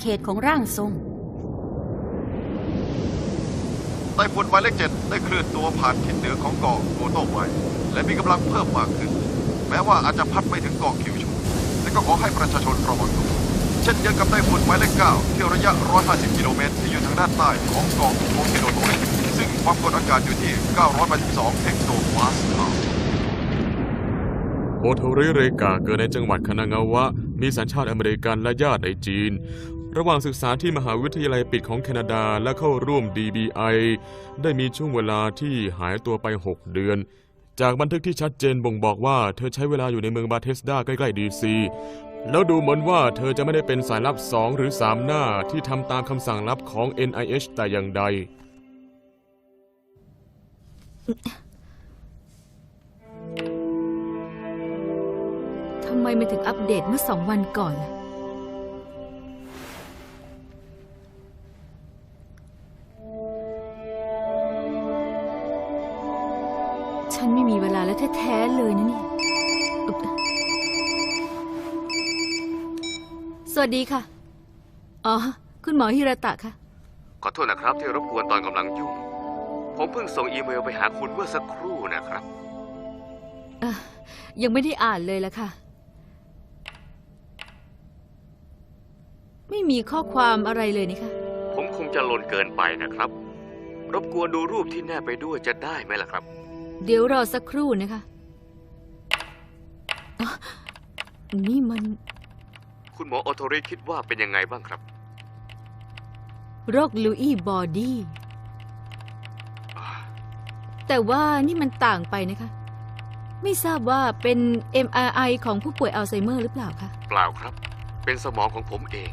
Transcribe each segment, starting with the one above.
เขตของร่างทรงไต้ฝุ่นหมายเลขเจ็ดได้เคลื่อนตัวผ่านทิศเหนือของเกาะโกโตไวและมีกำลังเพิ่มมากขึ้น แม้ว่าอาจจะพัดไปถึงเกาะคิวชูแต่ก็ขอให้ประชาชนระวังตัวเช่นเดียวกับไต้ฝุ่นหมายเลขเก้าที่ระยะ 150 กิโลเมตร ที่อยู่ทางด้านใต้ของเกาะโอเคโนโตริซึ่งความกดอากาศอยู่ที่ 982เฮกโตปาสคาลโอโทริเรกาเกิดในจังหวัดคานางาวะ มีสัญชาติอเมริกันและญาติในจีน ระหว่างศึกษาที่มหาวิทยาลัยปิดของแคนาดาและเข้าร่วม DBI ได้มีช่วงเวลาที่หายตัวไป 6 เดือน จากบันทึกที่ชัดเจนบ่งบอกว่าเธอใช้เวลาอยู่ในเมืองบาเทสดาใกล้ๆดีซีแล้วดูเหมือนว่าเธอจะไม่ได้เป็นสายลับ 2 หรือ 3 หน้าที่ทำตามคำสั่งลับของ NIH แต่อย่างใด ทำไมไม่ถึงอัปเดตเมื่อสองวันก่อนล่ะ วัสดีค่ะ อ๋อ คุณหมอฮิราตะค่ะ ขอโทษนะครับที่รบกวนตอนกำลังยุ่ง ผมเพิ่งส่งอีเมลไปหาคุณเมื่อสักครู่นะครับ เอ่อยังไม่ได้อ่านเลยละค่ะ ไม่มีข้อความอะไรเลยนี่ค่ะ ผมคงจะหล่นเกินไปนะครับ รบกวนดูรูปที่แนบไปด้วยจะได้ไหมล่ะครับ เดี๋ยวรอสักครู่นะคะอ๊ะนี่มัน คุณหมอโอโทริคิดว่าเป็นยังไงบ้างครับ โรคลูอี้บอดี้แต่ว่านี่มันต่างไปนะคะ ไม่ทราบว่าเป็น MRI ของผู้ป่วยอัลไซเมอร์หรือเปล่าคะเปล่าครับ เป็นสมองของผมเอง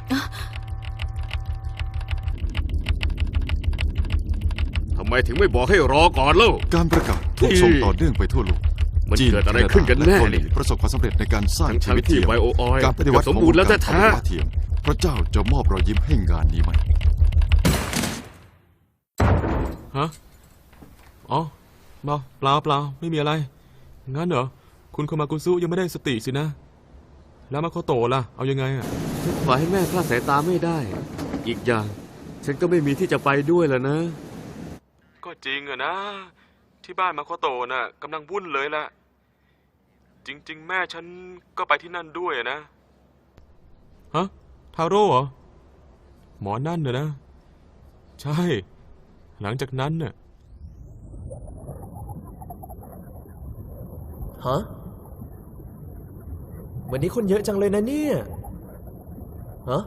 ทำไมถึงไม่บอกให้รอก่อนเล่า การประกาศถูกส่งต่อเนื่องไปทั่วโลก มันจีนเกิดอะไรขึ้นกันแน่และเกาหลีนี่ประสบความสำเร็จในการสร้างทั้งๆชีวิตที่เทียมไบโอออยล์การปฏิวัติเกือบสมบูรณ์แล้วของแท้ๆวงการอวัยวะเทียมพระเจ้าจะมอบรอยยิ้มให้งานนี้ไหม ฮะ อ๋อเปล่าเปล่าเปล่าไม่มีอะไร งั้นเหรอ คุณโคมากุซุยังไม่ได้สติสินะ แล้วมาโคโตะล่ะ เอายังไงอะฉันปล่อยให้แม่คลาดสายตาไม่ได้ อีกอย่าง ฉันก็ไม่มีที่จะไปด้วยแล้วนะ ก็จริงอะนะ ที่บ้านมาโคโตะน่ะกำลังวุ่นเลยล่ะ จริง ๆ แม่ฉันก็ไปที่นั่นด้วยอะนะ ฮะ ทาโร่เหรอ หมอนั่นเนอะนะ ใช่ หลังจากนั้นน่ะ ฮะวันนี้คนเยอะจังเลยนะเนี่ย ฮะ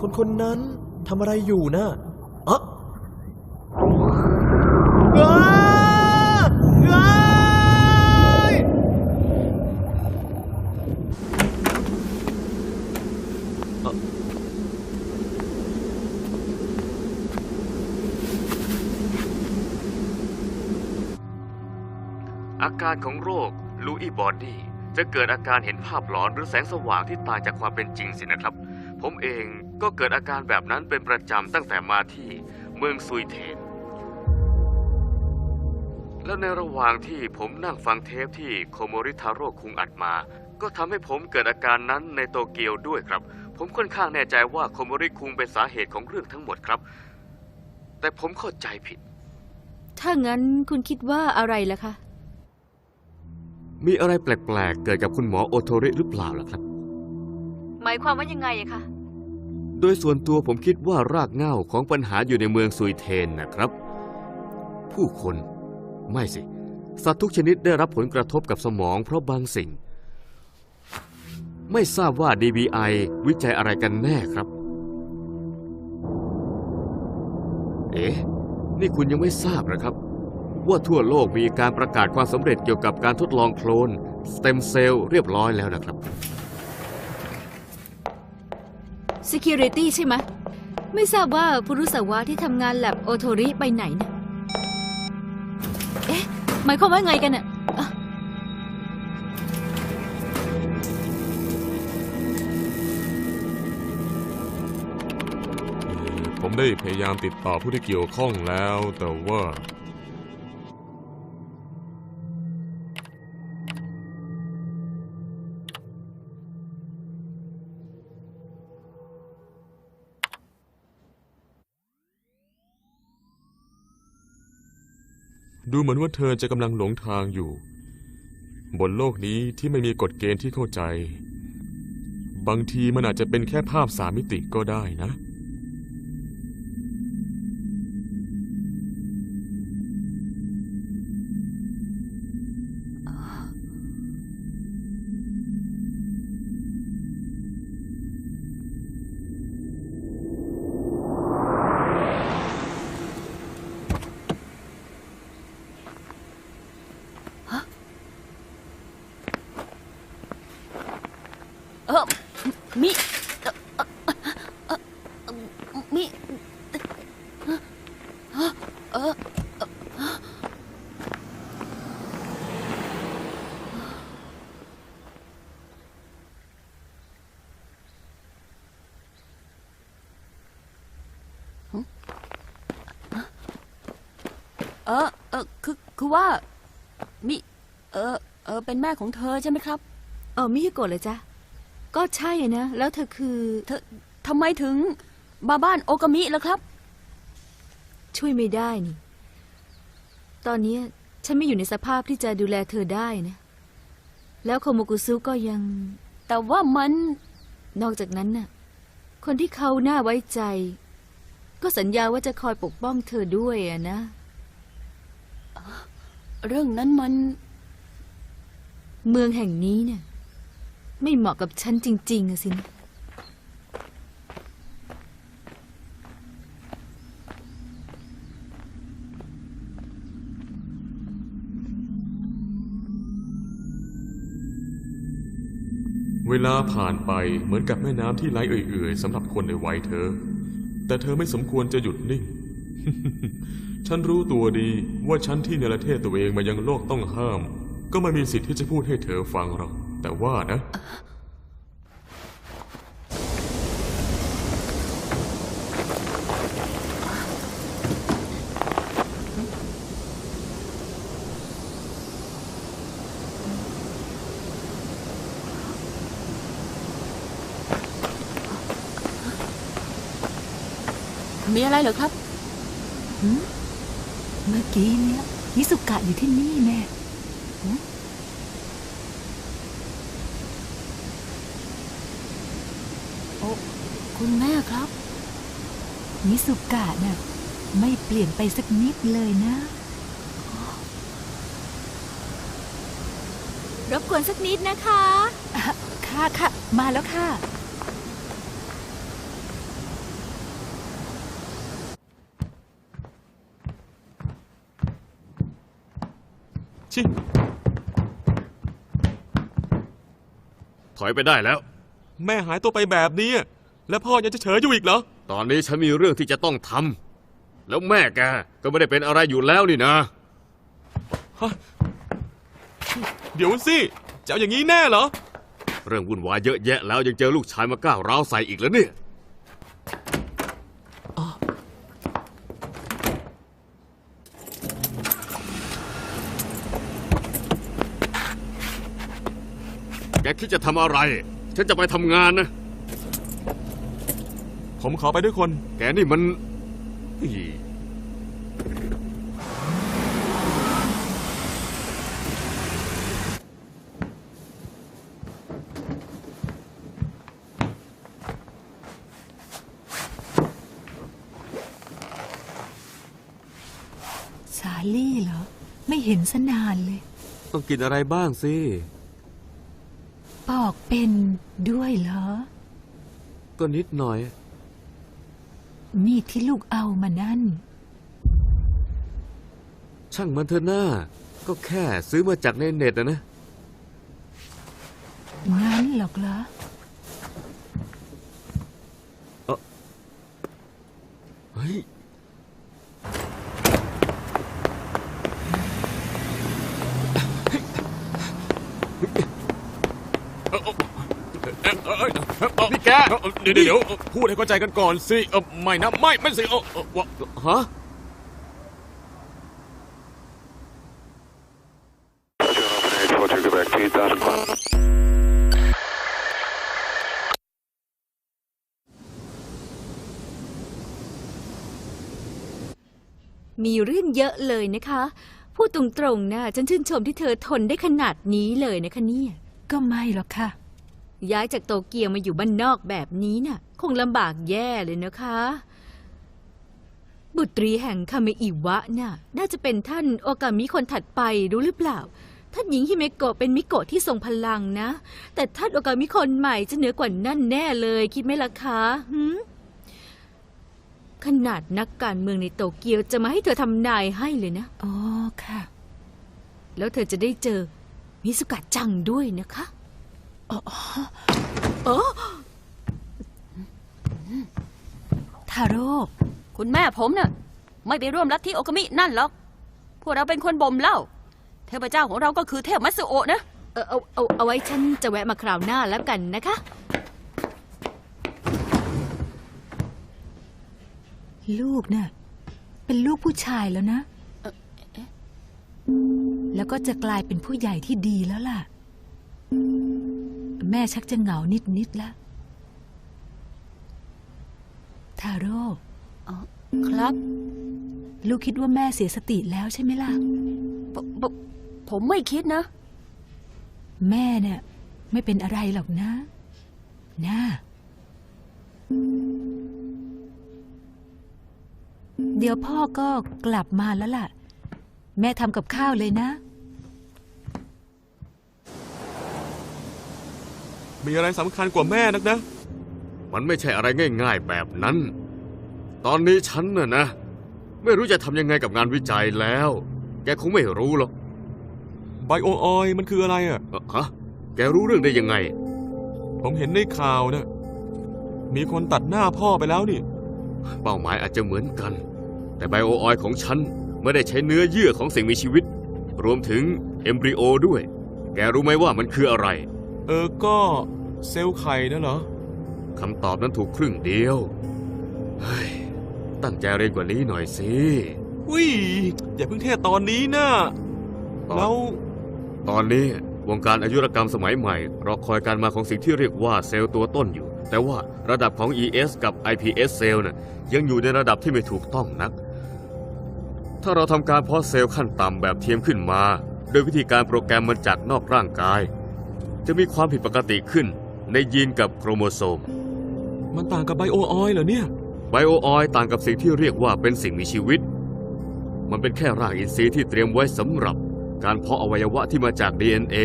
คนคนนั้นทำอะไรอยู่นะอ๊ะอาการของโรคลูอีบอดี้จะเกิดอาการเห็นภาพหลอนหรือแสงสว่างที่ต่างจากความเป็นจริงสินะครับ ผมเอง ก็เกิดอาการแบบนั้นเป็นประจำตั้งแต่มาที่เมืองซุยเทน แล้วในระหว่างที่ผมนั่งฟังเทปที่โคโมริทาโร่คุงอัดมา ก็ทำให้ผมเกิดอาการนั้นในโตเกียวด้วยครับ ผมค่อนข้างแน่ใจว่าโคโมริคุงเป็นสาเหตุของเรื่องทั้งหมดครับ แต่ผมเข้าใจผิด ถ้างั้นคุณคิดว่าอะไรล่ะคะ มีอะไรแปลกๆ เกิดกับคุณหมอโอโทริหรือเปล่าล่ะครับ หมายความว่ายังไงอะคะ โดยส่วนตัวผมคิดว่ารากเหง้าของปัญหาอยู่ในเมืองซุยเทนนะครับ ผู้คนไม่สิ สัตว์ทุกชนิดได้รับผลกระทบกับสมองเพราะบางสิ่ง ไม่ทราบว่า DBI วิจัยอะไรกันแน่ครับ เอ๊ะ นี่คุณยังไม่ทราบเหรอครับ ว่าทั่วโลกมีการประกาศความสำเร็จเกี่ยวกับการทดลองโคลนสเต็มเซลล์เรียบร้อยแล้วนะครับ Security ใช่ไหมไม่ทราบว่าผู้รุษาวะที่ทำงานแลบโอโทริไปไหนนะเอ๊ะ หมายความว่าไงกันอะอะผมได้พยายามติดต่อผู้ที่เกี่ยวข้องแล้ว แต่ว่า ดูเหมือนว่าเธอจะกำลังหลงทางอยู่ บนโลกนี้ที่ไม่มีกฎเกณฑ์ที่เข้าใจ บางทีมันอาจจะเป็นแค่ภาพสามมิติก็ได้นะ คือคือว่า มิ เออ เออ เป็นแม่ของเธอใช่ไหมครับ เออมิฮิโกะเลยจ้ะก็ใช่นะ แล้วเธอคือ เธอทำไมถึงมาบ้านโอกามิล่ะครับ ช่วยไม่ได้นี่ ตอนเนี้ยฉันไม่อยู่ในสภาพที่จะดูแลเธอได้นะ แล้วโคโมกุซุก็ยัง แต่ว่ามัน นอกจากนั้นน่ะ คนที่เขาน่าไว้ใจ ก็สัญญาว่าจะคอยปกป้องเธอด้วยอะนะ เรื่องนั้นมัน เมืองแห่งนี้เนี่ย ไม่เหมาะกับฉันจริง ๆอะสินะเวลาผ่านไปเหมือนกับแม่น้ำที่ไหลเอื่อยๆสำหรับคนในวัยเธอ แต่เธอไม่สมควรจะหยุดนิ่ง ฉันรู้ตัวดีว่าฉันที่เนรเทศตัวเองมายังโลกต้องห้าม ก็ไม่มีสิทธิ์ที่จะพูดให้เธอฟังหรอก แต่ว่านะ มีอะไรเหรอครับ เมื่อกี้เนี่ยมิสุกะอยู่ที่นี่แน่โอ้คุณแม่ครับ มิสุกะน่ะไม่เปลี่ยนไปสักนิดเลยนะ รบกวนสักนิดนะคะอะค่ะค่ะ มาแล้วค่ะ ชิถอยไปได้แล้ว แม่หายตัวไปแบบนี้ แล้วพ่อยังจะเฉยอยู่อีกเหรอ ตอนนี้ฉันมีเรื่องที่จะต้องทำแล้วแม่แกก็ไม่ได้เป็นอะไรอยู่แล้วนี่นะเดี๋ยวสิจะเอาอย่างนี้แน่เหรอ เรื่องวุ่นวายเยอะแยะแล้วยังเจอลูกชายมาก้าวร้าวใส่อีกแล้วเนี่ย กคิดจะทำอะไร ฉันจะไปทำงานนะ ผมขอไปด้วยคน แกนี่มันอี๋ชาลี่เหรอ ไม่เห็นสนานเลย ต้องกินอะไรบ้างสิ ปอกเป็นด้วยเหรอ ก็นิดหน่อย มีดที่ลูกเอามานั่น ช่างมันเถอะหน้า ก็แค่ซื้อมาจากในเน็ตนะนะ งั้นหรอกเหรอ เฮ้ย นี่แก เดี๋ยวเดี๋ยวพูดให้เข้าใจกันก่อนสิเออไม่นะไม่ไม่สิเออเออวะฮะมีเรื่องเยอะเลยนะคะ พูดตรงๆนะฉันชื่นชมที่เธอทนได้ขนาดนี้เลยนะคะเนี่ย ก็ไม่หรอกค่ะ ย้ายจากโตเกียวมาอยู่บ้านนอกแบบนี้น่ะ คงลำบากแย่เลยนะคะ บุตรีแห่งคาเมอิวะน่ะ น่าจะเป็นท่านโอกามิคนถัดไปรู้หรือเปล่า ท่านหญิงฮิเมโกะเป็นมิโกะที่ทรงพลังนะ แต่ท่านโอกามิคนใหม่จะเหนือกว่านั่นแน่เลยคิดไหมล่ะคะหืมขนาดนักการเมืองในโตเกียวจะมาให้เธอทำนายให้เลยนะ อ๋อค่ะ แล้วเธอจะได้เจอมิสุกะจังด้วยนะคะ ทาโร่คุณแม่ผมน่ะ ไม่ไปร่วมลัทธิโอกามินั่นหรอก พวกเราเป็นคนบ่มเหล้าเทพเจ้าของเราก็คือเทพมัตสึโอะนะ เออเอาเอาเอาไว้ฉันจะแวะมาคราวหน้าแล้วกันนะคะ ลูกน่ะ เป็นลูกผู้ชายแล้วนะ แล้วก็จะกลายเป็นผู้ใหญ่ที่ดีแล้วล่ะ แม่ชักจะเหงานิดๆแล้วทาโร่ครับ ลูกคิดว่าแม่เสียสติแล้วใช่ไหมล่ะปปผมไม่คิดนะ แม่เนี่ย ไม่เป็นอะไรหรอกนะน่าเดี๋ยวพ่อก็กลับมาแล้วล่ะ แม่ทำกับข้าวเลยนะ มีอะไรสำคัญกว่าแม่นักนะ มันไม่ใช่อะไรง่าย ๆ แบบนั้น ตอนนี้ฉันน่ะนะ ไม่รู้จะทำยังไงกับงานวิจัยแล้ว แกคงไม่รู้หรอกไบโอออยล์มันคืออะไรอะเอ่อฮะ แกรู้เรื่องได้ยังไง ผมเห็นในข่าวนะ มีคนตัดหน้าพ่อไปแล้วนี่ เป้าหมายอาจจะเหมือนกัน แต่ไบโอออยล์ของฉันไม่ได้ใช้เนื้อเยื่อของสิ่งมีชีวิต รวมถึงเอมบริโอด้วย แกรู้ไหมว่ามันคืออะไร เออก็เซลล์ไข่นะเหรอ คำตอบนั้นถูกครึ่งเดียว เฮ้ย ตั้งใจเรียนกว่านี้หน่อยสิ อุ้ยอย่าเพิ่งเทศตอนนี้นะตอน แล้วตอนนี้วงการอายุรกรรมสมัยใหม่ รอคอยการมาของสิ่งที่เรียกว่าเซลล์ตัวต้นอยู่ แต่ว่าระดับของ ES กับ iPS เซลล์น่ะยังอยู่ในระดับที่ไม่ถูกต้องนัก ถ้าเราทำการเพาะเซลล์ขั้นต่ำแบบเทียมขึ้นมา โดยวิธีการโปรแกรมมันจากนอกร่างกาย จะมีความผิดปกติขึ้นในยีนกับโครโมโซม มันต่างกับไบโอออยล์เหรอเนี่ย ไบโอออยล์ต่างกับสิ่งที่เรียกว่าเป็นสิ่งมีชีวิต มันเป็นแค่รากอินทรีย์ที่เตรียมไว้สำหรับ การเพาะอวัยวะที่มาจาก DNA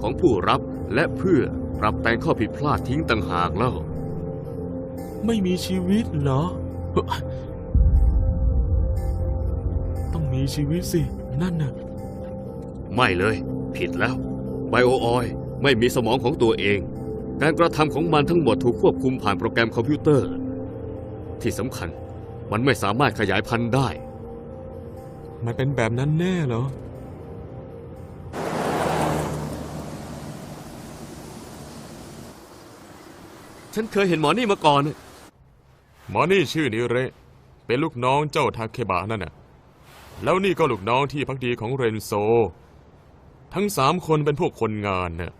ของผู้รับและเพื่อปรับแต่งข้อผิดพลาดทิ้งต่างหากแล้ว ไม่มีชีวิตเหรอเฮ้ยต้องมีชีวิตสิ นั่นน่ะ ไม่เลย ผิดแล้ว ไบโอออยล์ ไม่มีสมองของตัวเอง การกระทำของมันทั้งหมดถูกควบคุมผ่านโปรแกรมคอมพิวเตอร์ ที่สำคัญมันไม่สามารถขยายพันธุ์ได้ มันเป็นแบบนั้นแน่เหรอ ฉันเคยเห็นหมอนี่มาก่อน หมอนี่ชื่อนิเรเป็นลูกน้องเจ้าทาเคบะนั่นน่ะ แล้วนี่ก็ลูกน้องที่พักดีของเรนโซ ทั้งสามคนเป็นพวกคนงานเนี่ย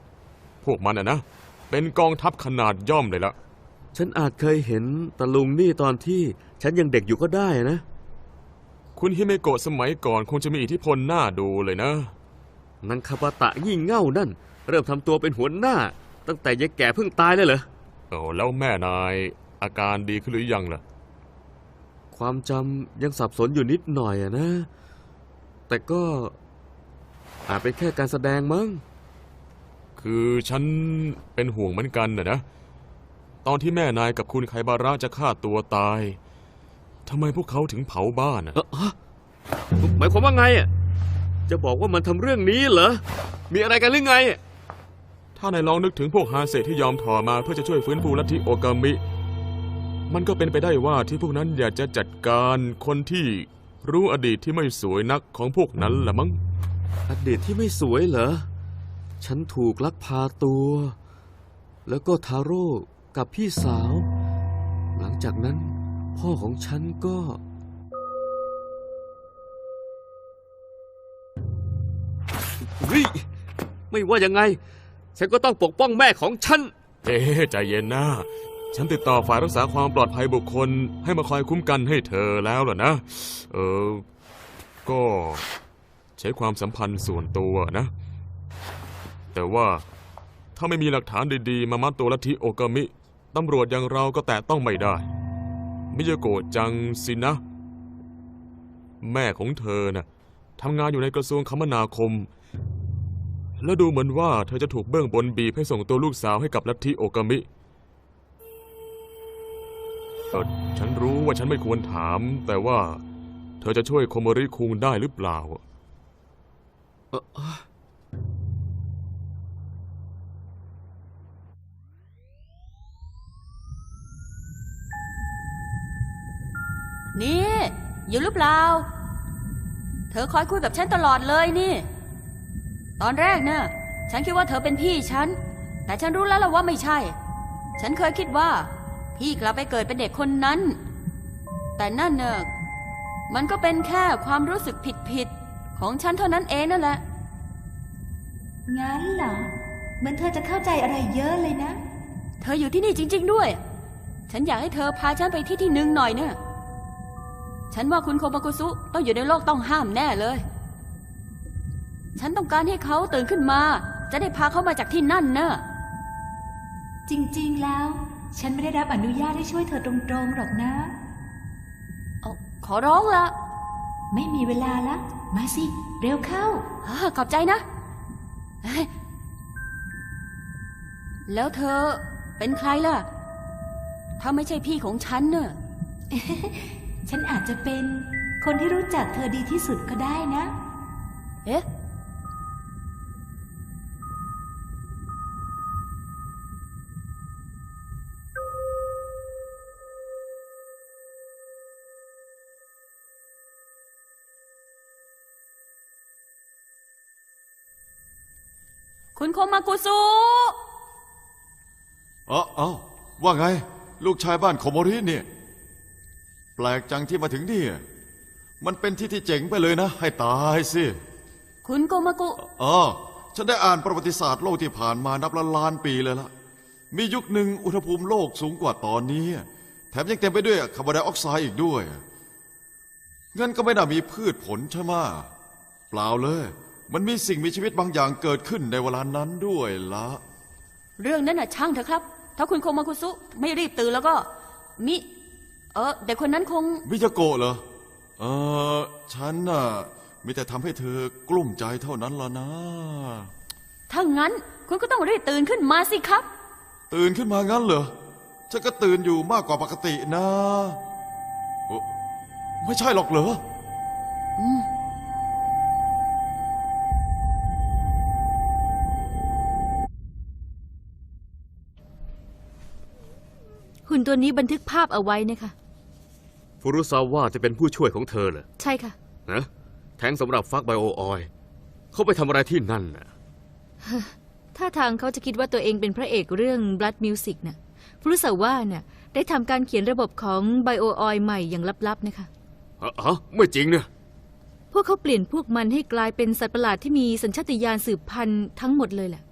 พวกมันอะนะ เป็นกองทัพขนาดย่อมเลยละฉันอาจเคยเห็นตะลุงนี่ตอนที่ฉันยังเด็กอยู่ก็ได้นะ คุณฮิเมโกะสมัยก่อนคงจะมีอิทธิพลน่าดูเลยนะ นันคาบาตะยิ่งเง่านั่น เริ่มทำตัวเป็นหัวหน้า ตั้งแต่ยายแก่เพิ่งตายเลยเหรอโอ้แล้วแม่นายอาการดีขึ้นหรือยังล่ะ ความจำยังสับสนอยู่นิดหน่อยอะนะ แต่ก็อาจเป็นแค่การแสดงมั้ง คือฉันเป็นห่วงเหมือนกันนะนะ ตอนที่แม่นายกับคุณไคบาระจะฆ่าตัวตายทำไมพวกเขาถึงเผาบ้านอะเอ่อฮะหมายความว่าไงอะจะบอกว่ามันทำเรื่องนี้เหรอ มีอะไรกันหรือไงอะถ้านายลองนึกถึงพวกฮาเซที่ยอมถอมาเพื่อจะช่วยฟื้นฟูลัทธิโอกามิ มันก็เป็นไปได้ว่าที่พวกนั้นอยากจะจัดการคนที่รู้อดีตที่ไม่สวยนักของพวกนั้นละมั้ง อดีตที่ไม่สวยเหรอ ฉันถูกลักพาตัว แล้วก็ทาโร่กับพี่สาว หลังจากนั้นพ่อของฉันก็ เฮ้ย ไม่ว่ายังไง ฉันก็ต้องปกป้องแม่ของฉัน เอ๊ะใจเย็นนะ ฉันติดต่อฝ่ายรักษาความปลอดภัยบุคคล ให้มาคอยคุ้มกันให้เธอแล้วล่ะนะ เออ ก็ใช้ความสัมพันธ์ส่วนตัวนะ แต่ว่าถ้าไม่มีหลักฐานดีๆ มามัดตัวลัทธิโอกามิ ตำรวจอย่างเราก็แตะต้องไม่ได้ มิยาโกะจังสินะ แม่ของเธอน่ะทำงานอยู่ในกระทรวงคมนาคม แล้วดูเหมือนว่าเธอจะถูกเบื้องบนบีบให้ส่งตัวลูกสาวให้กับลัทธิโอกามิเออฉันรู้ว่าฉันไม่ควรถาม แต่ว่า เธอจะช่วยโคมริคุงได้หรือเปล่า เออ นี่อยู่หรือเปล่า เธอคอยคุยกับฉันตลอดเลยนี่ ตอนแรกเนี่ยฉันคิดว่าเธอเป็นพี่ฉัน แต่ฉันรู้แล้วล่ะว่าไม่ใช่ ฉันเคยคิดว่า พี่กลับไปเกิดเป็นเด็กคนนั้น แต่นั่นเนอะมันก็เป็นแค่ความรู้สึกผิดๆของฉันเท่านั้นเองนั่นแหละ งั้นเหรอเหมือนเธอจะเข้าใจอะไรเยอะเลยนะ เธออยู่ที่นี่จริง ๆ ด้วย ฉันอยากให้เธอพาฉันไปที่ที่หนึ่งหน่อยเนะ ฉันว่าคุณโคมากุสุต้องอยู่ในโลกต้องห้ามแน่เลย ฉันต้องการให้เขาตื่นขึ้นมา จะได้พาเขามาจากที่นั่นเนะจริงๆแล้ว ฉันไม่ได้รับอนุญาตให้ช่วยเธอตรงๆหรอกนะเอาขอร้องละไม่มีเวลาละมาสิ เร็วเข้าอ่าขอบใจนะเฮ้ยแล้วเธอเป็นใครล่ะ ถ้าไม่ใช่พี่ของฉันเน่ะ ฉันอาจจะเป็นคนที่รู้จักเธอดีที่สุดก็ได้นะ เอ๊ะ คุณโคมากุสุเอ้าเอ้าว่าไง ลูกชายบ้านโคโมริเนี่ย แปลกจังที่มาถึงนี่มันเป็นที่ที่เจ๋งไปเลยนะ ให้ตายสิคุณโกมากุอ๋อฉันได้อ่านประวัติศาสตร์โลกที่ผ่านมานับล้านล้านปีเลยละมียุคหนึ่งอุณหภูมิโลกสูงกว่าตอนนี้ แถมยังเต็มไปด้วยคาร์บอนไดออกไซด์อีกด้วยงั้นก็ไม่น่ามีพืชผลใช่ไหมะเปล่าเลย มันมีสิ่งมีชีวิตบางอย่างเกิดขึ้นในเวลานั้นด้วยละเรื่องนั้นน่ะช่างเถอะครับ ถ้าคุณโคมากุสุไม่รีบตื่นแล้วก็มิ เออเด็กคนนั้นคง มิยาโกะเหรอ เออฉันน่ะมีแต่ทำให้เธอกลุ้มใจเท่านั้นละนะ ถ้างั้นคุณก็ต้องรีบตื่นขึ้นมาสิครับ ตื่นขึ้นมางั้นเหรอ ฉันก็ตื่นอยู่มากกว่าปกตินะโอ้ไม่ใช่หรอกเหรอหุ่นตัวนี้บันทึกภาพเอาไว้นะคะ ฟุรุซาว่าจะเป็นผู้ช่วยของเธอเหรอใช่ค่ะ นะแทงสำหรับฟักไบโอออยล์เขาไปทำอะไรที่นั่นน่ะ ถ้าทางเขาจะคิดว่าตัวเองเป็นพระเอกเรื่อง Blood Music น่ะฟรุสาว่าน่ะได้ทำการเขียนระบบของไบโอออยใหม่อย่างลับๆนะคะฮะฮะไม่จริงเนี่ยพวกเขาเปลี่ยนพวกมันให้กลายเป็นสัตว์ประหลาดที่มีสัญชาตญาณสืบพันธุ์ทั้งหมดเลยแหละ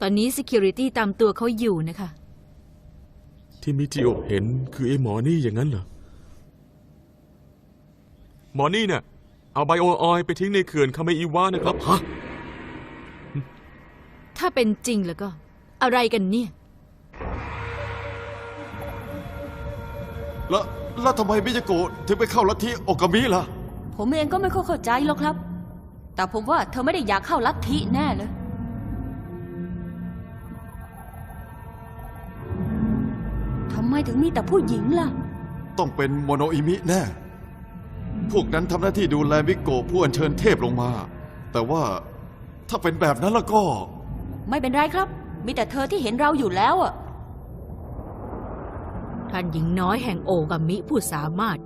ตอนนี้ Security ตามตัวเขาอยู่นะคะ ที่มิจิโอะเห็นคือไอ้หมอนี่อย่างนั้นเหรอ หมอนี่เนี่ยเอาไบโอออยล์ไปทิ้งในเขื่อนคาเมอิวะนะครับ ฮะ ถ้าเป็นจริงแล้วก็ อะไรกันเนี่ย แล้วแล้วทำไมมิยาโกะถึงไปเข้าลัทธิโอกามิล่ะ ผมเองก็ไม่ค่อยเข้าใจหรอกครับ แต่ผมว่าเธอไม่ได้อยากเข้าลัทธิแน่เลย มถึงมีแต่ผู้หญิงล่ะ ต้องเป็นโมโนอิมิแน่ พวกนั้นทำหน้าที่ดูแลมิโกะผู้อัญเชิญเทพลงมา แต่ว่าถ้าเป็นแบบนั้นแล้วก็ ไม่เป็นไรครับ มีแต่เธอที่เห็นเราอยู่แล้วอะท่านหญิงน้อยแห่งโอกามิผู้สามารถ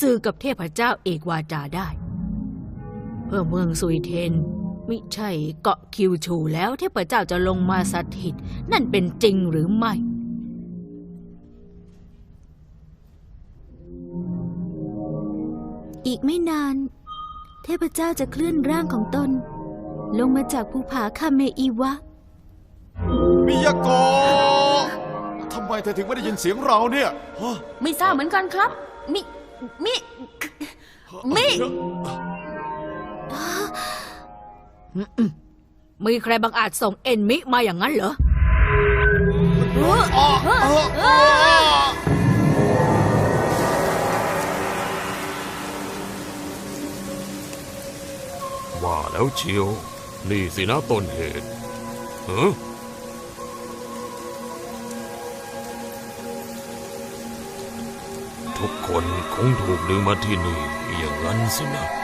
สื่อกับเทพเจ้าเอกวาจาได้ เพื่อเมืองซุยเทน มิใช่เกาะคิวชูแล้วเทพเจ้าจะลงมาสถิต นั่นเป็นจริงหรือไม่ อีกไม่นาน เทพเจ้าจะเคลื่อนร่างของตน ลงมาจากภูผาคาเมอีวะ มิยาโกะทำไมเธอถึงไม่ได้ยินเสียงเราเนี่ยฮะไม่ทราบเหมือนกันครับ มิ มิ มิ มีใครบังอาจส่งเอ็นมิมาอย่างนั้นเหรอ ว่าแล้วเชียว นี่สินะต้นเหตุเออทุกคนคงถูกดึงมาที่นี่อย่างนั้นสินะ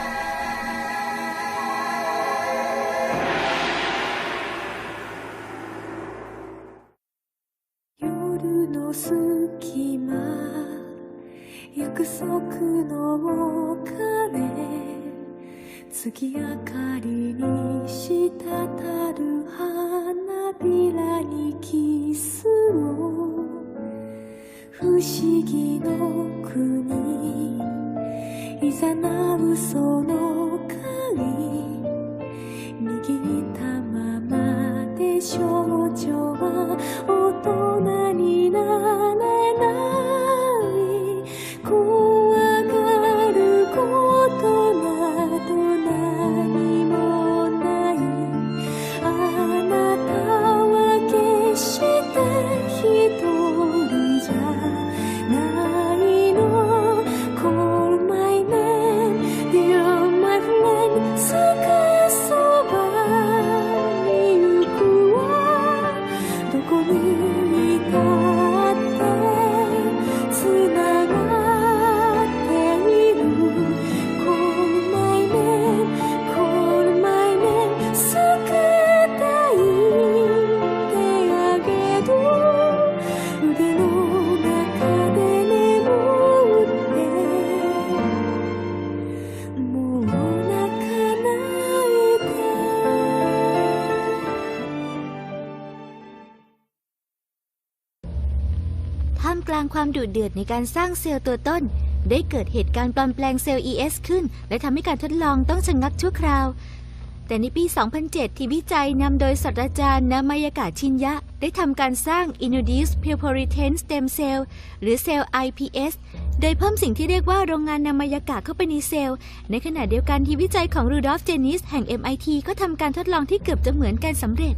ดุเดือดในการสร้างเซลล์ตัวต้น ได้เกิดเหตุการณ์ปลอมแปลงเซลล์ ES ขึ้น และทำให้การทดลองต้องชะงักชั่วคราว แต่ในปี 2007 ที่วิจัยนำโดยศาสตราจารย์นามายากะชินยะ ได้ทำการสร้าง Induced Purpuritent Stem Cell หรือเซลล์ iPS โดยเพิ่มสิ่งที่เรียกว่าโรงงานนามายากะเข้าไปในเซลล์ ในขณะเดียวกันที่วิจัยของรูดอฟเจนิสแห่ง MIT ก็ทำการทดลองที่เกือบจะเหมือนกันสำเร็จ